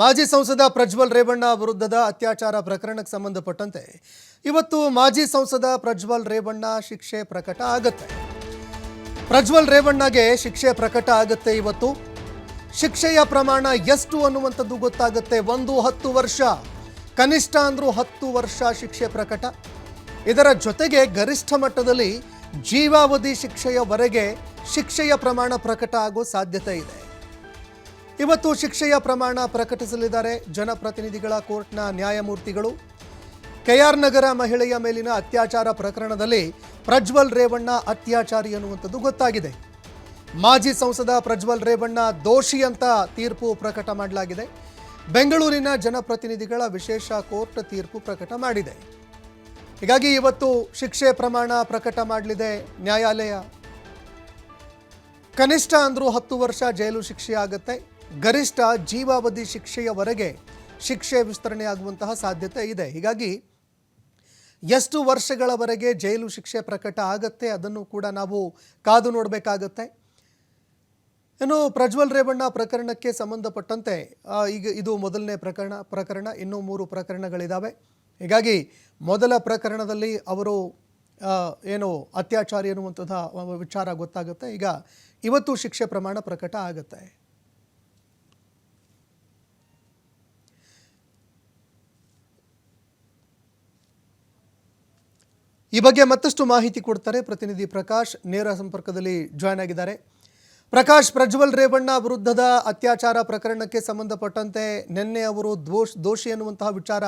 ಮಾಜಿ ಸಂಸದ ಪ್ರಜ್ವಲ್ ರೇವಣ್ಣ ವಿರುದ್ಧದ ಅತ್ಯಾಚಾರ ಪ್ರಕರಣಕ್ಕೆ ಸಂಬಂಧಪಟ್ಟಂತೆ ಇವತ್ತು ಮಾಜಿ ಸಂಸದ ಪ್ರಜ್ವಲ್ ರೇವಣ್ಣ ಶಿಕ್ಷೆ ಪ್ರಕಟ ಆಗುತ್ತೆ. ಪ್ರಜ್ವಲ್ ರೇವಣ್ಣಗೆ ಶಿಕ್ಷೆ ಪ್ರಕಟ ಆಗುತ್ತೆ ಇವತ್ತು. ಶಿಕ್ಷೆಯ ಪ್ರಮಾಣ ಎಷ್ಟು ಅನ್ನುವಂಥದ್ದು ಗೊತ್ತಾಗುತ್ತೆ ಒಂದು ಹತ್ತು ವರ್ಷ. ಕನಿಷ್ಠ ಅಂದರೂ ಹತ್ತು ವರ್ಷ ಶಿಕ್ಷೆ ಪ್ರಕಟ. ಇದರ ಜೊತೆಗೆ ಗರಿಷ್ಠ ಮಟ್ಟದಲ್ಲಿ ಜೀವಾವಧಿ ಶಿಕ್ಷೆಯವರೆಗೆ ಶಿಕ್ಷೆಯ ಪ್ರಮಾಣ ಪ್ರಕಟ ಆಗೋ ಸಾಧ್ಯತೆ ಇದೆ. ಇವತ್ತು ಶಿಕ್ಷೆಯ ಪ್ರಮಾಣ ಪ್ರಕಟಿಸಲಿದ್ದಾರೆ ಜನಪ್ರತಿನಿಧಿಗಳ ಕೋರ್ಟ್ನ ನ್ಯಾಯಮೂರ್ತಿಗಳು. ಕೆಆರ್ ನಗರ ಮಹಿಳೆಯ ಮೇಲಿನ ಅತ್ಯಾಚಾರ ಪ್ರಕರಣದಲ್ಲಿ ಪ್ರಜ್ವಲ್ ರೇವಣ್ಣ ಅತ್ಯಾಚಾರಿ ಅನ್ನುವಂಥದ್ದು ಗೊತ್ತಾಗಿದೆ. ಮಾಜಿ ಸಂಸದ ಪ್ರಜ್ವಲ್ ರೇವಣ್ಣ ದೋಷಿ ಅಂತ ತೀರ್ಪು ಪ್ರಕಟ ಮಾಡಲಾಗಿದೆ. ಬೆಂಗಳೂರಿನ ಜನಪ್ರತಿನಿಧಿಗಳ ವಿಶೇಷ ಕೋರ್ಟ್ ತೀರ್ಪು ಪ್ರಕಟ ಮಾಡಿದೆ. ಹೀಗಾಗಿ ಇವತ್ತು ಶಿಕ್ಷೆ ಪ್ರಮಾಣ ಪ್ರಕಟ ಮಾಡಲಿದೆ ನ್ಯಾಯಾಲಯ. ಕನಿಷ್ಠ ಅಂದರೂ ಹತ್ತು ವರ್ಷ ಜೈಲು ಶಿಕ್ಷೆ ಆಗುತ್ತೆ. ಗರಿಷ್ಠ ಜೀವಾವಧಿ ಶಿಕ್ಷೆಯವರೆಗೆ ಶಿಕ್ಷೆ ವಿಸ್ತರಣೆಯಾಗುವಂತಹ ಸಾಧ್ಯತೆ ಇದೆ. ಹೀಗಾಗಿ ಎಷ್ಟು ವರ್ಷಗಳವರೆಗೆ ಜೈಲು ಶಿಕ್ಷೆ ಪ್ರಕಟ ಆಗತ್ತೆ ಅದನ್ನು ಕೂಡ ನಾವು ಕಾದು ನೋಡಬೇಕಾಗತ್ತೆ. ಇನ್ನು ಪ್ರಜ್ವಲ್ ರೇವಣ್ಣ ಪ್ರಕರಣಕ್ಕೆ ಸಂಬಂಧಪಟ್ಟಂತೆ ಈಗ ಇದು ಮೊದಲನೇ ಪ್ರಕರಣ ಪ್ರಕರಣ, ಇನ್ನೂ ಮೂರು ಪ್ರಕರಣಗಳಿದ್ದಾವೆ ಹೀಗಾಗಿ ಮೊದಲ ಪ್ರಕರಣದಲ್ಲಿ ಅವರು ಏನು ಅತ್ಯಾಚಾರಿ ಅನ್ನುವಂಥದ್ದು ವಿಚಾರ ಗೊತ್ತಾಗುತ್ತೆ. ಈಗ ಇವತ್ತು ಶಿಕ್ಷೆ ಪ್ರಮಾಣ ಪ್ರಕಟ ಆಗುತ್ತೆ. ಈ ಬಗ್ಗೆ ಮತ್ತಷ್ಟು ಮಾಹಿತಿ ಕೊಡ್ತಾರೆ ಪ್ರತಿನಿಧಿ ಪ್ರಕಾಶ್. ನೇರ ಸಂಪರ್ಕದಲ್ಲಿ ಜಾಯ್ನ್ ಆಗಿದ್ದಾರೆ. ಪ್ರಕಾಶ್ ಪ್ರಜ್ವಲ್ ರೇವಣ್ಣ ವಿರುದ್ಧದ ಅತ್ಯಾಚಾರ ಪ್ರಕರಣಕ್ಕೆ ಸಂಬಂಧಪಟ್ಟಂತೆ ನಿನ್ನೆ ಅವರು ದೋಷ್ ದೋಷಿ ಎನ್ನುವಂತಹ ವಿಚಾರ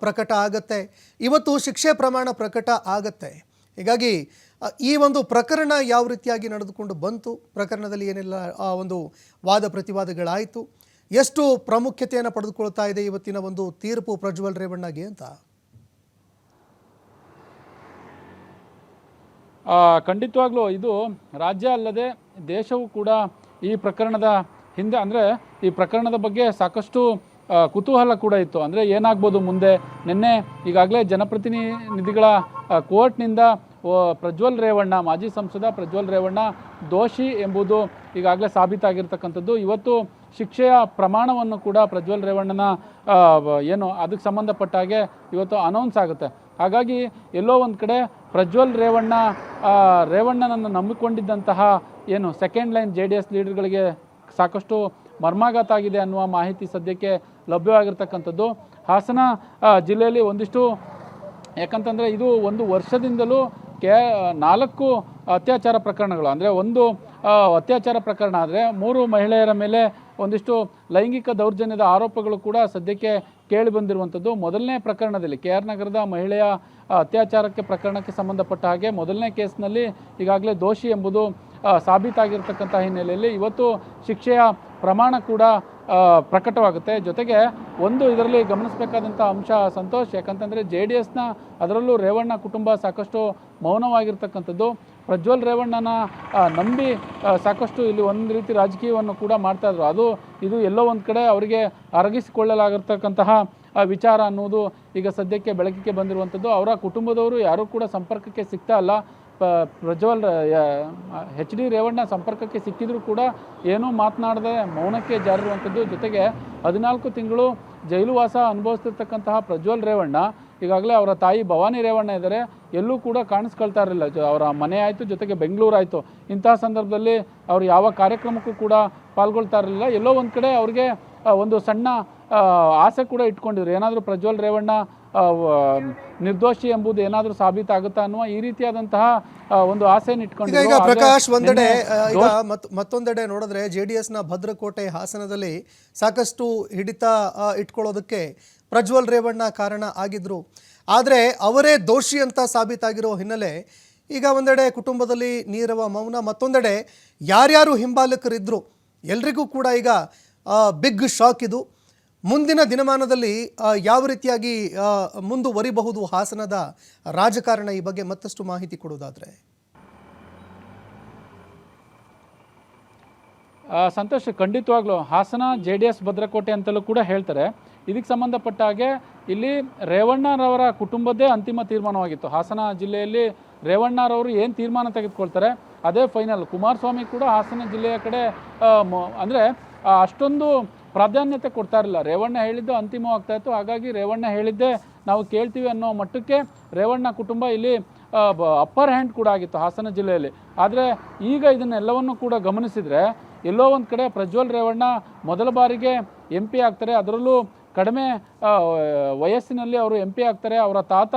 ಪ್ರಕಟ ಆಗತ್ತೆ. ಇವತ್ತು ಶಿಕ್ಷೆ ಪ್ರಮಾಣ ಪ್ರಕಟ ಆಗತ್ತೆ. ಹೀಗಾಗಿ ಈ ಒಂದು ಪ್ರಕರಣ ಯಾವ ರೀತಿಯಾಗಿ ನಡೆದುಕೊಂಡು ಬಂತು ಪ್ರಕರಣದಲ್ಲಿ ಏನೆಲ್ಲ ಆ, ಒಂದು ವಾದ ಪ್ರತಿವಾದಗಳಾಯಿತು ಎಷ್ಟು ಪ್ರಾಮುಖ್ಯತೆಯನ್ನು ಪಡೆದುಕೊಳ್ತಾ ಇದೆ ಇವತ್ತಿನ ಒಂದು ತೀರ್ಪು ಪ್ರಜ್ವಲ್ ರೇವಣ್ಣಗೆ ಅಂತ? ಖಂಡಿತವಾಗ್ಲೂ ಇದು ರಾಜ್ಯ ಅಲ್ಲದೆ ದೇಶವು ಕೂಡ ಈ ಪ್ರಕರಣದ ಹಿಂದೆ, ಅಂದರೆ ಈ ಪ್ರಕರಣದ ಬಗ್ಗೆ ಸಾಕಷ್ಟು ಕುತೂಹಲ ಕೂಡ ಇತ್ತು. ಅಂದರೆ ಏನಾಗ್ಬೋದು ಮುಂದೆ? ನಿನ್ನೆ ಈಗಾಗಲೇ ಜನಪ್ರತಿನಿಧಿಗಳ ಕೋರ್ಟ್ನಿಂದ ಪ್ರಜ್ವಲ್ ರೇವಣ್ಣ, ಮಾಜಿ ಸಂಸದ ಪ್ರಜ್ವಲ್ ರೇವಣ್ಣ ದೋಷಿ ಎಂಬುದು ಈಗಾಗಲೇ ಸಾಬೀತಾಗಿರ್ತಕ್ಕಂಥದ್ದು. ಇವತ್ತು ಶಿಕ್ಷೆಯ ಪ್ರಮಾಣವನ್ನು ಕೂಡ ಪ್ರಜ್ವಲ್ ರೇವಣ್ಣನ ಏನು, ಅದಕ್ಕೆ ಸಂಬಂಧಪಟ್ಟ ಹಾಗೆ ಇವತ್ತು ಅನೌನ್ಸ್ ಆಗುತ್ತೆ. ಹಾಗಾಗಿ ಎಲ್ಲೋ ಒಂದು ಕಡೆ ಪ್ರಜ್ವಲ್ ರೇವಣ್ಣ ರೇವಣ್ಣನನ್ನು ನಂಬಿಕೊಂಡಿದ್ದಂತಹ ಏನು second line J D S ಲೀಡರ್ಗಳಿಗೆ ಸಾಕಷ್ಟು ಮರ್ಮಾಘಾತ ಆಗಿದೆ ಅನ್ನುವ ಮಾಹಿತಿ ಸದ್ಯಕ್ಕೆ ಲಭ್ಯವಾಗಿರ್ತಕ್ಕಂಥದ್ದು. ಹಾಸನ ಜಿಲ್ಲೆಯಲ್ಲಿ ಒಂದಿಷ್ಟು ಯಾಕಂತಂದರೆ ಇದು ಒಂದು ವರ್ಷದಿಂದಲೂ ಕೆ, ನಾಲ್ಕು ಅತ್ಯಾಚಾರ ಪ್ರಕರಣಗಳು. ಅಂದರೆ ಒಂದು ಅತ್ಯಾಚಾರ ಪ್ರಕರಣ ಆದರೆ ಮೂರು ಮಹಿಳೆಯರ ಮೇಲೆ ಒಂದಿಷ್ಟು ಲೈಂಗಿಕ ದೌರ್ಜನ್ಯದ ಆರೋಪಗಳು ಕೂಡ ಸದ್ಯಕ್ಕೆ ಕೇಳಿ ಬಂದಿರುವಂಥದ್ದು. ಮೊದಲನೇ ಪ್ರಕರಣದಲ್ಲಿ ಕೆ ಆರ್ ನಗರದ ಮಹಿಳೆಯ ಅತ್ಯಾಚಾರಕ್ಕೆ ಪ್ರಕರಣಕ್ಕೆ ಸಂಬಂಧಪಟ್ಟ ಹಾಗೆ ಮೊದಲನೇ ಕೇಸ್ನಲ್ಲಿ ಈಗಾಗಲೇ ದೋಷಿ ಎಂಬುದು ಸಾಬೀತಾಗಿರ್ತಕ್ಕಂಥ ಹಿನ್ನೆಲೆಯಲ್ಲಿ ಇವತ್ತು ಶಿಕ್ಷೆಯ ಪ್ರಮಾಣ ಕೂಡ ಪ್ರಕಟವಾಗುತ್ತೆ. ಜೊತೆಗೆ ಒಂದು ಇದರಲ್ಲಿ ಗಮನಿಸಬೇಕಾದಂಥ ಅಂಶ ಸಂತೋಷ್, ಯಾಕಂತಂದರೆ ಜೆ ಡಿ ಎಸ್ನ ಅದರಲ್ಲೂ ರೇವಣ್ಣ ಕುಟುಂಬ ಸಾಕಷ್ಟು ಮೌನವಾಗಿರ್ತಕ್ಕಂಥದ್ದು. ಪ್ರಜ್ವಲ್ ರೇವಣ್ಣನ ನಂಬಿ ಸಾಕಷ್ಟು ಇಲ್ಲಿ ಒಂದು ರೀತಿ ರಾಜಕೀಯವನ್ನು ಕೂಡ ಮಾಡ್ತಾಯಿದ್ರು ಅದು, ಇದು ಎಲ್ಲೋ ಒಂದು ಕಡೆ ಅವರಿಗೆ ಅರಗಿಸಿಕೊಳ್ಳಲಾಗಿರ್ತಕ್ಕಂತಹ ವಿಚಾರ ಅನ್ನೋದು ಈಗ ಸದ್ಯಕ್ಕೆ ಬೆಳಕಿಗೆ ಬಂದಿರುವಂಥದ್ದು ಅವರ ಕುಟುಂಬದವರು ಯಾರೂ ಕೂಡ ಸಂಪರ್ಕಕ್ಕೆ ಸಿಗ್ತಾ ಇಲ್ಲ. ಪ್ರಜ್ವಲ್ ಎಚ್ ಡಿ ರೇವಣ್ಣ ಸಂಪರ್ಕಕ್ಕೆ ಸಿಕ್ಕಿದರೂ ಕೂಡ ಏನೂ ಮಾತನಾಡದೆ ಮೌನಕ್ಕೆ ಜಾರಿರುವಂಥದ್ದು ಜೊತೆಗೆ ಹದಿನಾಲ್ಕು ತಿಂಗಳು ಜೈಲುವಾಸ ಅನುಭವಿಸ್ತಿರ್ತಕ್ಕಂತಹ ಪ್ರಜ್ವಲ್ ರೇವಣ್ಣ, ಈಗಾಗಲೇ ಅವರ ತಾಯಿ ಭವಾನಿ ರೇವಣ್ಣ ಇದ್ದಾರೆ. ಎಲ್ಲೂ ಕೂಡ ಕಾಣಿಸ್ಕೊಳ್ತಾ ಇರಲಿಲ್ಲ. ಅವರ ಮನೆ ಆಯಿತು ಜೊತೆಗೆ ಬೆಂಗಳೂರು ಆಯಿತು ಇಂತಹ ಸಂದರ್ಭದಲ್ಲಿ ಅವರು ಯಾವ ಕಾರ್ಯಕ್ರಮಕ್ಕೂ ಕೂಡ ಪಾಲ್ಗೊಳ್ತಾ ಇರಲಿಲ್ಲ. ಎಲ್ಲೋ ಒಂದು ಕಡೆ ಅವ್ರಿಗೆ ಒಂದು ಸಣ್ಣ ಆಸೆ ಕೂಡ ಇಟ್ಕೊಂಡಿದ್ರು. ಏನಾದರೂ ಪ್ರಜ್ವಲ್ ರೇವಣ್ಣ ನಿರ್ದೋಷಿ ಎಂಬುದು ಏನಾದರೂ ಸಾಬೀತಾಗುತ್ತಾ ಅನ್ನುವ ಈ ರೀತಿಯಾದಂತಹ ಒಂದು ಆಸೆಯನ್ನು ಇಟ್ಕೊಂಡು ಇಟ್ಕೊಂಡಿದ್ರು. ಈಗ ಪ್ರಕಾಶ್ ಒಂದೆಡೆ ಈಗ ಮತ್ತೊಂದೆಡೆ ನೋಡಿದ್ರೆ ಜೆ ಡಿ ಎಸ್ನ ಭದ್ರಕೋಟೆ ಹಾಸನದಲ್ಲಿ ಸಾಕಷ್ಟು ಹಿಡಿತ ಇಟ್ಕೊಳ್ಳೋದಕ್ಕೆ ಪ್ರಜ್ವಲ್ ರೇವಣ್ಣ ಕಾರಣ ಆಗಿದ್ರು. ಆದರೆ ಅವರೇ ದೋಷಿ ಅಂತ ಸಾಬೀತಾಗಿರೋ ಹಿನ್ನೆಲೆ ಈಗ ಒಂದೆಡೆ ಕುಟುಂಬದಲ್ಲಿ ನೀರವ ಮೌನ, ಮತ್ತೊಂದೆಡೆ ಯಾರ್ಯಾರು ಹಿಂಬಾಲಕರಿದ್ದರು ಎಲ್ರಿಗೂ ಕೂಡ ಈಗ ಬಿಗ್ ಶಾಕ್ ಇದು. ಮುಂದಿನ ದಿನಮಾನದಲ್ಲಿ ಯಾವ ರೀತಿಯಾಗಿ ಮುಂದುವರಿಬಹುದು ಹಾಸನದ ರಾಜಕಾರಣ ಈ ಬಗ್ಗೆ ಮತ್ತಷ್ಟು ಮಾಹಿತಿ ಕೊಡೋದಾದರೆ ಸಂತೋಷ್, ಖಂಡಿತವಾಗ್ಲೂ ಹಾಸನ ಜೆ ಡಿ ಎಸ್ ಭದ್ರಕೋಟೆ ಅಂತಲೂ ಕೂಡ ಹೇಳ್ತಾರೆ. ಇದಕ್ಕೆ ಸಂಬಂಧಪಟ್ಟ ಹಾಗೆ ಇಲ್ಲಿ ರೇವಣ್ಣರವರ ಕುಟುಂಬದ್ದೇ ಅಂತಿಮ ತೀರ್ಮಾನವಾಗಿತ್ತು. ಹಾಸನ ಜಿಲ್ಲೆಯಲ್ಲಿ ರೇವಣ್ಣರವರು ಏನು ತೀರ್ಮಾನ ತೆಗೆದುಕೊಳ್ತಾರೆ, ಅದೇ ಫೈನಲ್ ಕುಮಾರಸ್ವಾಮಿ ಕೂಡ ಹಾಸನ ಜಿಲ್ಲೆಯ ಕಡೆ ಅಂದರೆ ಅಷ್ಟೊಂದು ಪ್ರಾಧಾನ್ಯತೆ ಕೊಡ್ತಾ ಇರಲಿಲ್ಲ. ರೇವಣ್ಣ ಹೇಳಿದ್ದು ಅಂತಿಮವಾಗ್ತಾ ಇತ್ತು. ಹಾಗಾಗಿ ರೇವಣ್ಣ ಹೇಳಿದ್ದೇ ನಾವು ಕೇಳ್ತೀವಿ ಅನ್ನೋ ಮಟ್ಟಕ್ಕೆ ರೇವಣ್ಣ ಕುಟುಂಬ ಇಲ್ಲಿ ಅಪ್ಪರ್ ಹ್ಯಾಂಡ್ ಕೂಡ ಆಗಿತ್ತು ಹಾಸನ ಜಿಲ್ಲೆಯಲ್ಲಿ. ಆದರೆ ಈಗ ಇದನ್ನೆಲ್ಲವನ್ನು ಕೂಡ ಗಮನಿಸಿದರೆ ಎಲ್ಲೋ ಒಂದು ಕಡೆ ಪ್ರಜ್ವಲ್ ರೇವಣ್ಣ ಮೊದಲ ಬಾರಿಗೆ ಎಂ ಪಿ ಆಗ್ತಾರೆ. ಅದರಲ್ಲೂ ಕಡಿಮೆ ವಯಸ್ಸಿನಲ್ಲಿ ಅವರು ಎಂ ಪಿ ಆಗ್ತಾರೆ, ಅವರ ತಾತ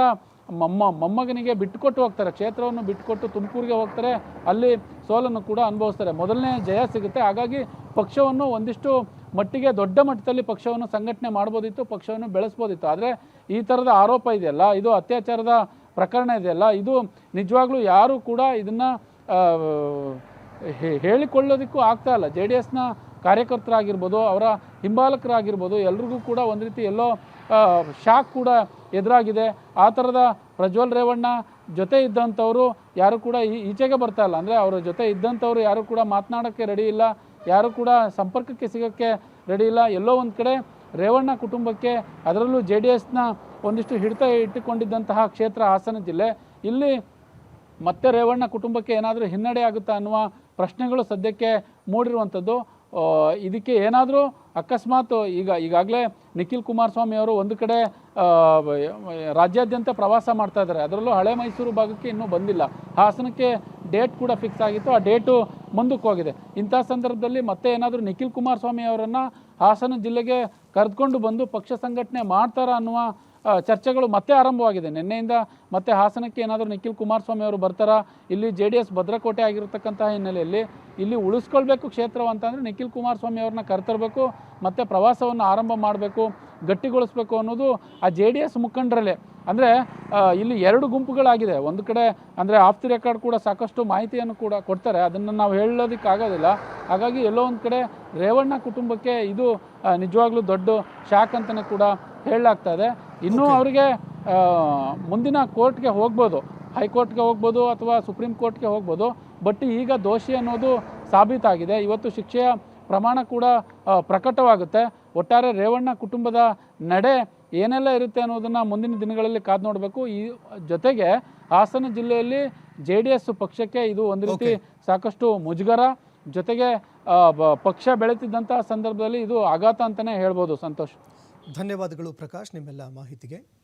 ಮೊಮ್ಮ, ಮೊಮ್ಮಗನಿಗೆ ಬಿಟ್ಟುಕೊಟ್ಟು ಹೋಗ್ತಾರೆ, ಕ್ಷೇತ್ರವನ್ನು ಬಿಟ್ಟುಕೊಟ್ಟು ತುಮಕೂರಿಗೆ ಹೋಗ್ತಾರೆ, ಅಲ್ಲಿ ಸೋಲನ್ನು ಕೂಡ ಅನುಭವಿಸ್ತಾರೆ. ಮೊದಲನೇ ಜಯ ಸಿಗುತ್ತೆ. ಹಾಗಾಗಿ ಪಕ್ಷವನ್ನು ಒಂದಿಷ್ಟು ಮಟ್ಟಿಗೆ, ದೊಡ್ಡ ಮಟ್ಟದಲ್ಲಿ ಪಕ್ಷವನ್ನು ಸಂಘಟನೆ ಮಾಡ್ಬೋದಿತ್ತು, ಪಕ್ಷವನ್ನು ಬೆಳೆಸ್ಬೋದಿತ್ತು. ಆದರೆ ಈ ಥರದ ಆರೋಪ ಇದೆಯಲ್ಲ, ಇದು ಅತ್ಯಾಚಾರದ ಪ್ರಕರಣ ಇದೆಯಲ್ಲ, ಇದು ನಿಜವಾಗ್ಲೂ ಯಾರು ಕೂಡ ಇದನ್ನು ಹೇಳಿಕೊಳ್ಳೋದಕ್ಕೂ ಆಗ್ತಾ ಇಲ್ಲ. ಜೆ ಡಿ ಎಸ್ನ ಕಾರ್ಯಕರ್ತರಾಗಿರ್ಬೋದು, ಅವರ ಹಿಂಬಾಲಕರಾಗಿರ್ಬೋದು, ಎಲ್ರಿಗೂ ಕೂಡ ಒಂದು ರೀತಿ ಎಲ್ಲೋ ಶಾಕ್ ಕೂಡ ಎದುರಾಗಿದೆ. ಆ ಥರದ ಪ್ರಜ್ವಲ್ ರೇವಣ್ಣ ಜೊತೆ ಇದ್ದಂಥವರು ಯಾರು ಕೂಡ ಈಚೆಗೆ ಬರ್ತಾ ಇಲ್ಲ. ಅಂದರೆ ಅವರ ಜೊತೆ ಇದ್ದಂಥವ್ರು ಯಾರು ಕೂಡ ಮಾತನಾಡೋಕ್ಕೆ ರೆಡಿ ಇಲ್ಲ, ಯಾರು ಕೂಡ ಸಂಪರ್ಕಕ್ಕೆ ಸಿಗೋಕ್ಕೆ ರೆಡಿ ಇಲ್ಲ. ಎಲ್ಲೋ ಒಂದು ಕಡೆ ರೇವಣ್ಣ ಕುಟುಂಬಕ್ಕೆ ಅದರಲ್ಲೂ ಜೆ ಡಿ ಎಸ್ನ ಒಂದಿಷ್ಟು ಹಿಡಿತ ಇಟ್ಟುಕೊಂಡಿದ್ದಂತಹ ಕ್ಷೇತ್ರ ಹಾಸನ ಜಿಲ್ಲೆ. ಇಲ್ಲಿ ಮತ್ತೆ ರೇವಣ್ಣ ಕುಟುಂಬಕ್ಕೆ ಏನಾದರೂ ಹಿನ್ನಡೆ ಆಗುತ್ತಾ ಅನ್ನುವ ಪ್ರಶ್ನೆಗಳು ಸದ್ಯಕ್ಕೆ ಮೂಡಿರುವಂಥದ್ದು. ಇದಕ್ಕೆ ಏನಾದರೂ ಅಕಸ್ಮಾತ್ ಈಗ ಈಗಾಗಲೇ ನಿಖಿಲ್ ಕುಮಾರಸ್ವಾಮಿ ಅವರು ಒಂದು ಕಡೆ ರಾಜ್ಯಾದ್ಯಂತ ಪ್ರವಾಸ ಮಾಡ್ತಾ ಇದ್ದಾರೆ. ಅದರಲ್ಲೂ ಹಳೆ ಮೈಸೂರು ಭಾಗಕ್ಕೆ ಇನ್ನೂ ಬಂದಿಲ್ಲ. ಹಾಸನಕ್ಕೆ ಡೇಟ್ ಕೂಡ ಫಿಕ್ಸ್ ಆಗಿತ್ತು. ಆ ಡೇಟು ಮುಂದಕ್ಕೆ ಹೋಗಿದೆ. ಇಂಥ ಸಂದರ್ಭದಲ್ಲಿ ಮತ್ತೆ ಏನಾದರೂ ನಿಖಿಲ್ ಕುಮಾರಸ್ವಾಮಿ ಅವರನ್ನು ಹಾಸನ ಜಿಲ್ಲೆಗೆ ಕರೆದುಕೊಂಡು ಬಂದು ಪಕ್ಷ ಸಂಘಟನೆ ಮಾಡ್ತಾರಾ ಅನ್ನುವ ಚರ್ಚೆಗಳು ಮತ್ತೆ ಆರಂಭವಾಗಿದೆ. ನಿನ್ನೆಯಿಂದ ಮತ್ತೆ ಹಾಸನಕ್ಕೆ ಏನಾದರೂ ನಿಖಿಲ್ ಕುಮಾರಸ್ವಾಮಿ ಅವರು ಬರ್ತಾರಾ? ಇಲ್ಲಿ ಜೆ ಡಿ ಎಸ್ ಭದ್ರಕೋಟೆ ಆಗಿರತಕ್ಕಂತಹ ಹಿನ್ನೆಲೆಯಲ್ಲಿ ಇಲ್ಲಿ ಉಳಿಸ್ಕೊಳ್ಬೇಕು ಕ್ಷೇತ್ರ ಅಂತಂದರೆ ನಿಖಿಲ್ ಕುಮಾರಸ್ವಾಮಿ ಅವ್ರನ್ನ ಕರೆತರಬೇಕು, ಮತ್ತು ಪ್ರವಾಸವನ್ನು ಆರಂಭ ಮಾಡಬೇಕು, ಗಟ್ಟಿಗೊಳಿಸ್ಬೇಕು ಅನ್ನೋದು ಆ ಜೆ ಡಿ ಎಸ್ ಮುಖಂಡರಲ್ಲೇ. ಅಂದರೆ ಇಲ್ಲಿ ಎರಡು ಗುಂಪುಗಳಾಗಿದೆ. ಒಂದು ಕಡೆ ಅಂದರೆ ಆಫ್ ದಿ ರೆಕಾರ್ಡ್ ಕೂಡ ಸಾಕಷ್ಟು ಮಾಹಿತಿಯನ್ನು ಕೂಡ ಕೊಡ್ತಾರೆ. ಅದನ್ನು ನಾವು ಹೇಳೋದಕ್ಕಾಗೋದಿಲ್ಲ. ಹಾಗಾಗಿ ಎಲ್ಲೋ ಒಂದು ಕಡೆ ರೇವಣ್ಣ ಕುಟುಂಬಕ್ಕೆ ಇದು ನಿಜವಾಗ್ಲೂ ದೊಡ್ಡ ಶಾಕ್ ಅಂತಲೇ ಕೂಡ ಹೇಳಲಾಗ್ತಾ ಇದೆ. ಇನ್ನೂ ಅವರಿಗೆ ಮುಂದಿನ ಕೋರ್ಟ್ಗೆ ಹೋಗ್ಬೋದು. ಹೈಕೋರ್ಟ್ಗೆ ಹೋಗ್ಬೋದು ಅಥವಾ ಸುಪ್ರೀಂ ಕೋರ್ಟ್ಗೆ ಹೋಗ್ಬೋದು. ಬಟ್ ಈಗ ದೋಷಿ ಅನ್ನೋದು ಸಾಬೀತಾಗಿದೆ. ಇವತ್ತು ಶಿಕ್ಷೆಯ ಪ್ರಮಾಣ ಕೂಡ ಪ್ರಕಟವಾಗುತ್ತೆ. ಒಟ್ಟಾರೆ ರೇವಣ್ಣ ಕುಟುಂಬದ ನಡೆ ಏನೆಲ್ಲ ಇರುತ್ತೆ ಅನ್ನೋದನ್ನು ಮುಂದಿನ ದಿನಗಳಲ್ಲಿ ಕಾದು ನೋಡಬೇಕು. ಈ ಜೊತೆಗೆ ಹಾಸನ ಜಿಲ್ಲೆಯಲ್ಲಿ ಜೆ ಡಿ ಎಸ್ ಪಕ್ಷಕ್ಕೆ ಇದು ಒಂದು ರೀತಿ ಸಾಕಷ್ಟು ಮುಜುಗರ. ಜೊತೆಗೆ ಪಕ್ಷ ಬೆಳೆತಿದ್ದಂತಹ ಸಂದರ್ಭದಲ್ಲಿ ಇದು ಆಘಾತ ಅಂತಲೇ ಹೇಳ್ಬೋದು ಸಂತೋಷ್. ಧನ್ಯವಾದಗಳು ಪ್ರಕಾಶ್ ನಿಮ್ಮೆಲ್ಲ ಮಾಹಿತಿಗೆ.